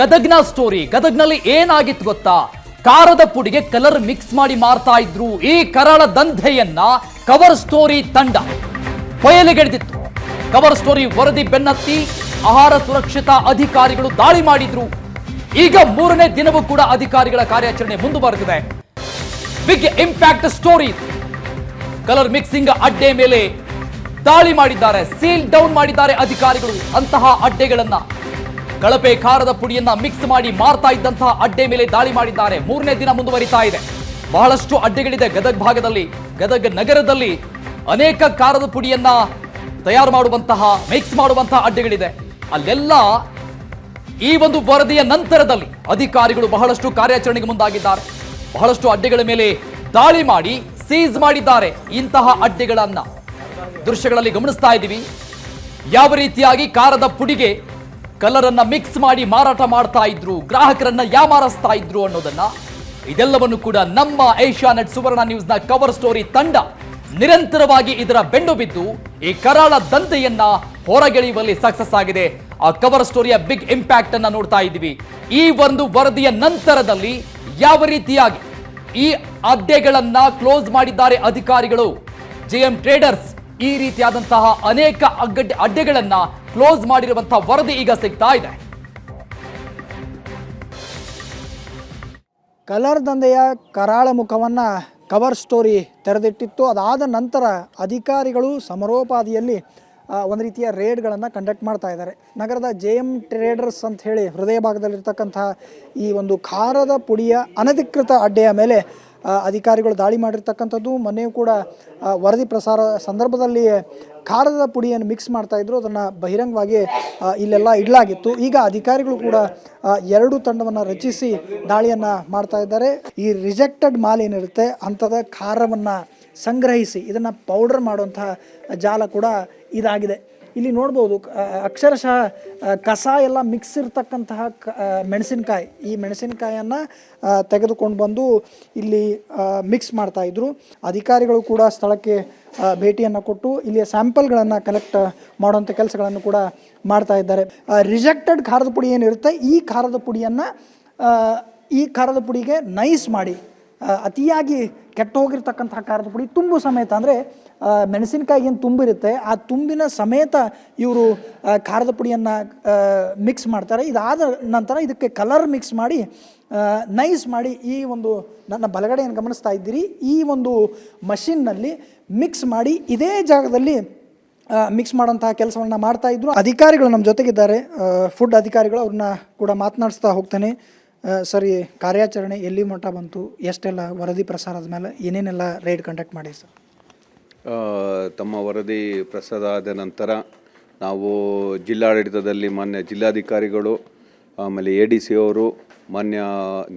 ಗದಗ್ನ story ಗದಗ್ನಲ್ಲಿ ಏನಾಗಿತ್ತು ಗೊತ್ತಾ? ಕಾರದ ಪುಡಿಗೆ ಕಲರ್ ಮಿಕ್ಸ್ ಮಾಡಿ ಮಾರ್ತಾ ಇದ್ರು ಈ ಕರಾಳ ದಂಧೆಯನ್ನ ಕವರ್ ಸ್ಟೋರಿ ತಂಡ. ಬಯಲಿಗೆಳೆದಿತ್ತು ಕವರ್ ಸ್ಟೋರಿ ವರದಿ ಬೆನ್ನತ್ತಿ ಆಹಾರ ಸುರಕ್ಷತಾ ಅಧಿಕಾರಿಗಳು ದಾಳಿ ಮಾಡಿದ್ರು. ಈಗ ಮೂರನೇ ದಿನವೂ ಕೂಡ ಅಧಿಕಾರಿಗಳ ಕಾರ್ಯಾಚರಣೆ ಮುಂದುವರೆದಿದೆ. Big impact story colour mixing ಅಡ್ಡೆ ಮೇಲೆ ದಾಳಿ ಮಾಡಿದ್ದಾರೆ. ಸೀಲ್ ಡೌನ್ ಮಾಡಿದ್ದಾರೆ ಅಧಿಕಾರಿಗಳು ಅಂತಹ ಅಡ್ಡೆಗಳನ್ನ. ಕಳಪೆ ಖಾರದ ಪುಡಿಯನ್ನ ಮಿಕ್ಸ್ ಮಾಡಿ ಮಾರ್ತಾ ಇದ್ದಂತಹ ಅಡ್ಡೆ ಮೇಲೆ ದಾಳಿ ಮಾಡಿದ್ದಾರೆ. ಮೂರನೇ ದಿನ ಮುಂದುವರಿತಾ ಇದೆ. ಬಹಳಷ್ಟು ಅಡ್ಡೆಗಳಿದೆ ಗದಗ ಭಾಗದಲ್ಲಿ. ಗದಗ ನಗರದಲ್ಲಿ ಅನೇಕ ಖಾರದ ಪುಡಿಯನ್ನ ತಯಾರು ಮಾಡುವಂತಹ ಮಿಕ್ಸ್ ಮಾಡುವಂತಹ ಅಡ್ಡೆಗಳಿದೆ. ಅಲ್ಲೆಲ್ಲ ಈ ಒಂದು ವರದಿಯ ನಂತರದಲ್ಲಿ ಅಧಿಕಾರಿಗಳು ಬಹಳಷ್ಟು ಕಾರ್ಯಾಚರಣೆಗೆ ಮುಂದಾಗಿದ್ದಾರೆ. ಬಹಳಷ್ಟು ಅಡ್ಡೆಗಳ ಮೇಲೆ ದಾಳಿ ಮಾಡಿ ಸೀಸ್ ಮಾಡಿದ್ದಾರೆ ಇಂತಹ ಅಡ್ಡೆಗಳನ್ನ. ದೃಶ್ಯಗಳಲ್ಲಿ ಗಮನಿಸ್ತಾ ಇದ್ದೀವಿ. ಯಾವ ರೀತಿಯಾಗಿ ಖಾರದ ಪುಡಿಗೆ ಕಲರ್ ಅನ್ನ ಮಿಕ್ಸ್ ಮಾಡಿ ಮಾರಾಟ ಮಾಡ್ತಾ ಇದ್ರು, ಗ್ರಾಹಕರನ್ನ ಯಾಮಾರಿಸ್ತಾ ಇದ್ರು ಅನ್ನೋದನ್ನ ಇದೆಲ್ಲವನ್ನು ಕೂಡ ನಮ್ಮ ಏಷ್ಯಾ ನೆಟ್ ಸುವರ್ಣ ನ್ಯೂಸ್ನ ಕವರ್ ಸ್ಟೋರಿ ತಂಡ ನಿರಂತರವಾಗಿ ಇದರ ಬೆಂಡು ಬಿದ್ದು ಈ ಕರಾಳ ದಂತೆಯನ್ನ ಹೊರಗೆಳೆಯುವಲ್ಲಿ ಸಕ್ಸಸ್ ಆಗಿದೆ. ಆ ಕವರ್ ಸ್ಟೋರಿಯ ಬಿಗ್ ಇಂಪ್ಯಾಕ್ಟ್ ಅನ್ನ ನೋಡ್ತಾ ಇದ್ದೀವಿ. ಈ ಒಂದು ವರದಿಯ ನಂತರದಲ್ಲಿ ಯಾವ ರೀತಿಯಾಗಿ ಈ ಅಡ್ಡೆಗಳನ್ನ ಕ್ಲೋಸ್ ಮಾಡಿದ್ದಾರೆ ಅಧಿಕಾರಿಗಳು? ಜೆಎಂ ಟ್ರೇಡರ್ಸ್ ಈ ರೀತಿಯಾದಂತಹ ಅನೇಕ ಅಗ್ಗಡ್ಡೆ ಅಡ್ಡೆಗಳನ್ನ ಕ್ಲೋಸ್ ಮಾಡಿರುವಂತಹ ವರದಿ ಈಗ ಸಿಗ್ತಾ ಇದೆ. ಕಲರ್ ದಂಧೆಯ ಕರಾಳ ಮುಖವನ್ನು ಕವರ್ ಸ್ಟೋರಿ ತೆರೆದಿಟ್ಟಿತ್ತು. ಅದಾದ ನಂತರ ಅಧಿಕಾರಿಗಳು ಸಮರೋಪಾದಿಯಲ್ಲಿ ಒಂದು ರೀತಿಯ ರೇಡ್ಗಳನ್ನು ಕಂಡಕ್ಟ್ ಮಾಡ್ತಾ ಇದ್ದಾರೆ. ನಗರದ ಜೆ ಎಂ ಟ್ರೇಡರ್ಸ್ ಅಂತ ಹೇಳಿ ಹೃದಯ ಭಾಗದಲ್ಲಿರ್ತಕ್ಕಂತಹ ಈ ಒಂದು ಖಾರದ ಪುಡಿಯ ಅನಧಿಕೃತ ಅಡ್ಡೆಯ ಮೇಲೆ ಅಧಿಕಾರಿಗಳು ದಾಳಿ ಮಾಡಿರ್ತಕ್ಕಂಥದ್ದು. ಮೊನ್ನೆಯೂ ಕೂಡ ವರದಿ ಪ್ರಸಾರ ಸಂದರ್ಭದಲ್ಲಿ ಖಾರದ ಪುಡಿಯನ್ನು ಮಿಕ್ಸ್ ಮಾಡ್ತಾಯಿದ್ರು ಅದನ್ನು ಬಹಿರಂಗವಾಗಿ ಇಲ್ಲೆಲ್ಲ ಇಡಲಾಗಿತ್ತು. ಈಗ ಅಧಿಕಾರಿಗಳು ಕೂಡ ಎರಡು ತಂಡವನ್ನು ರಚಿಸಿ ದಾಳಿಯನ್ನು ಮಾಡ್ತಾ ಇದ್ದಾರೆ. ಈ ರಿಜೆಕ್ಟೆಡ್ ಮಾಲ್ ಏನಿರುತ್ತೆ, ಅಂಥದ ಖಾರವನ್ನು ಸಂಗ್ರಹಿಸಿ, ಇದನ್ನು ಪೌಡರ್ ಮಾಡುವಂತಹ ಜಾಲ ಕೂಡ ಇದಾಗಿದೆ. ಇಲ್ಲಿ ನೋಡ್ಬೋದು ಅಕ್ಷರಶಃ ಕಸ ಎಲ್ಲ ಮಿಕ್ಸ್ ಇರ್ತಕ್ಕಂತಹ ಕ- ಮೆಣಸಿನಕಾಯಿ. ಈ ಮೆಣಸಿನಕಾಯನ್ನು ತೆಗೆದುಕೊಂಡು ಬಂದು ಇಲ್ಲಿ ಮಿಕ್ಸ್ ಮಾಡ್ತಾ ಇದ್ರು. ಅಧಿಕಾರಿಗಳು ಕೂಡ ಸ್ಥಳಕ್ಕೆ ಭೇಟಿಯನ್ನು ಕೊಟ್ಟು ಇಲ್ಲಿಯ ಸ್ಯಾಂಪಲ್ಗಳನ್ನು ಕಲೆಕ್ಟ್ ಮಾಡುವಂಥ ಕೆಲಸಗಳನ್ನು ಕೂಡ ಮಾಡ್ತಾ ಇದ್ದಾರೆ. ರಿಜೆಕ್ಟೆಡ್ ಖಾರದ ಪುಡಿ ಏನಿರುತ್ತೆ? ಈ ಖಾರದ ಪುಡಿಯನ್ನು ಈ ಖಾರದ ಪುಡಿಗೆ ನೈಸ್ ಮಾಡಿ ಅತಿಯಾಗಿ ಕೆಟ್ಟ ಹೋಗಿರ್ತಕ್ಕಂಥ ಖಾರದ ಪುಡಿ ತುಂಬು ಸಮೇತ ಅಂದರೆ ಮೆಣಸಿನಕಾಯಿ ಏನು ತುಂಬಿರುತ್ತೆ, ಆ ತುಂಬಿನ ಸಮೇತ ಇವರು ಖಾರದ ಪುಡಿಯನ್ನು ಮಿಕ್ಸ್ ಮಾಡ್ತಾರೆ. ಇದಾದ ನಂತರ ಇದಕ್ಕೆ ಕಲರ್ ಮಿಕ್ಸ್ ಮಾಡಿ ನೈಸ್ ಮಾಡಿ ಈ ಒಂದು ನನ್ನ ಬಲಗಡೆಯನ್ನು ಗಮನಿಸ್ತಾ ಇದ್ದೀರಿ. ಈ ಒಂದು ಮಷಿನ್ನಲ್ಲಿ ಮಿಕ್ಸ್ ಮಾಡಿ ಇದೇ ಜಾಗದಲ್ಲಿ ಮಿಕ್ಸ್ ಮಾಡೋಂತಹ ಕೆಲಸವನ್ನು ಮಾಡ್ತಾ ಇದ್ರು. ಅಧಿಕಾರಿಗಳು ನಮ್ಮ ಜೊತೆಗಿದ್ದಾರೆ. ಫುಡ್ ಅಧಿಕಾರಿಗಳು ಅವ್ರನ್ನ ಕೂಡ ಮಾತನಾಡಿಸ್ತಾ ಹೋಗ್ತೇನೆ. ಸರ್, ಕಾರ್ಯಾಚರಣೆ ಎಲ್ಲಿ ಮಟ್ಟ ಬಂತು? ಎಷ್ಟೆಲ್ಲ ವರದಿ ಪ್ರಸಾರದ ಮೇಲೆ ಏನೇನೆಲ್ಲ ರೈಡ್ ಕಂಡಕ್ಟ್ ಮಾಡಿ ಸರ್? ತಮ್ಮ ವರದಿ ಪ್ರಸಾರ ಆದ ನಂತರ ನಾವು ಜಿಲ್ಲಾಡಳಿತದಲ್ಲಿ ಮಾನ್ಯ ಜಿಲ್ಲಾಧಿಕಾರಿಗಳು, ಆಮೇಲೆ ಎ ಡಿ ಸಿ ಅವರು, ಮಾನ್ಯ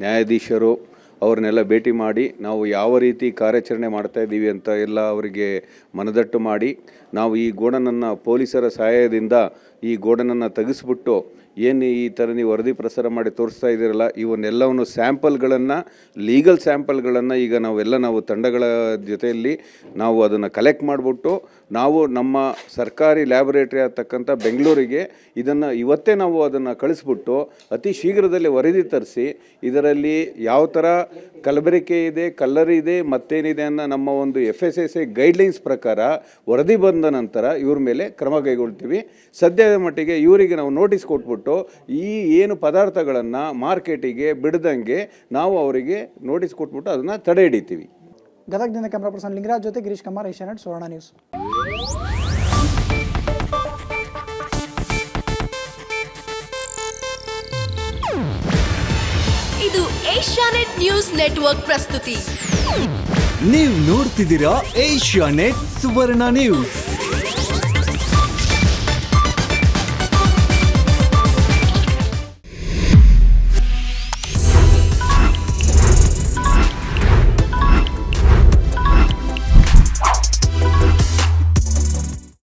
ನ್ಯಾಯಾಧೀಶರು ಅವ್ರನ್ನೆಲ್ಲ ಭೇಟಿ ಮಾಡಿ ನಾವು ಯಾವ ರೀತಿ ಕಾರ್ಯಾಚರಣೆ ಮಾಡ್ತಾ ಇದ್ದೀವಿ ಅಂತ ಎಲ್ಲ ಅವರಿಗೆ ಮನದಟ್ಟು ಮಾಡಿ ನಾವು ಈ ಗೋಡನನ್ನು ಪೊಲೀಸರ ಸಹಾಯದಿಂದ ಈ ಗೋಡನನ್ನು ತೆಗೆಸ್ಬಿಟ್ಟು ಏನು ಈ ಥರ ನೀವು ವರದಿ ಪ್ರಸಾರ ಮಾಡಿ ತೋರಿಸ್ತಾ ಇದ್ದೀರಲ್ಲ, ಇವನ್ನೆಲ್ಲವನ್ನು ಸ್ಯಾಂಪಲ್ಗಳನ್ನು, ಲೀಗಲ್ ಸ್ಯಾಂಪಲ್ಗಳನ್ನು ಈಗ ನಾವೆಲ್ಲ ನಾವು ತಂಡಗಳ ಜೊತೆಯಲ್ಲಿ ನಾವು ಅದನ್ನು ಕಲೆಕ್ಟ್ ಮಾಡಿಬಿಟ್ಟು ನಾವು ನಮ್ಮ ಸರ್ಕಾರಿ ಲ್ಯಾಬೊರೇಟ್ರಿ ಆಗ್ತಕ್ಕಂಥ ಬೆಂಗಳೂರಿಗೆ ಇದನ್ನು ಇವತ್ತೇ ನಾವು ಅದನ್ನು ಕಳಿಸ್ಬಿಟ್ಟು ಅತಿ ಶೀಘ್ರದಲ್ಲಿ ವರದಿ ತರಿಸಿ ಇದರಲ್ಲಿ ಯಾವ ಥರ ಕಲಬೆರಿಕೆ ಇದೆ, ಕಲ್ಲರ್ ಇದೆ, ಮತ್ತೇನಿದೆ ಅನ್ನೋ ನಮ್ಮ ಒಂದು F S S A guidelines ಪ್ರಕಾರ ವರದಿ ಬಂದ ನಂತರ ಇವ್ರ ಮೇಲೆ ಕ್ರಮ ಕೈಗೊಳ್ತೀವಿ. ಮಟ್ಟಿಗೆ ಇವರಿಗೆ ನಾವು ನೋಟಿಸ್ ಕೊಟ್ಬಿಟ್ಟು ಈ ಏನು ಪದಾರ್ಥಗಳನ್ನು ಮಾರ್ಕೆಟಿಗೆ ಬಿಡದಂಗೆ ನಾವು ಅವರಿಗೆ ನೋಟಿಸ್ ಕೊಟ್ಬಿಟ್ಟು ಅದನ್ನು ತಡೆ ಹಿಡಿತೀವಿ. ಗದಗದಿಂದ ಕ್ಯಾಮ್ರಾ ಪರ್ಸನ್ ಲಿಂಗರಾಜ್ ಜೊತೆ ಗಿರೀಶ್ ಕುಮಾರ್ ಏಷ್ಯಾನೆಟ್ ಸುವರ್ಣ ನ್ಯೂಸ್. ಇದು ಏಷ್ಯಾನೆಟ್ ನ್ಯೂಸ್ ನೆಟ್ವರ್ಕ್ ಪ್ರಸ್ತುತಿ. ನೀವು ನೋಡ್ತಿದ್ದೀರಾ ಏಷ್ಯಾ ನೆಟ್ ಸುವರ್ಣ ನ್ಯೂಸ್.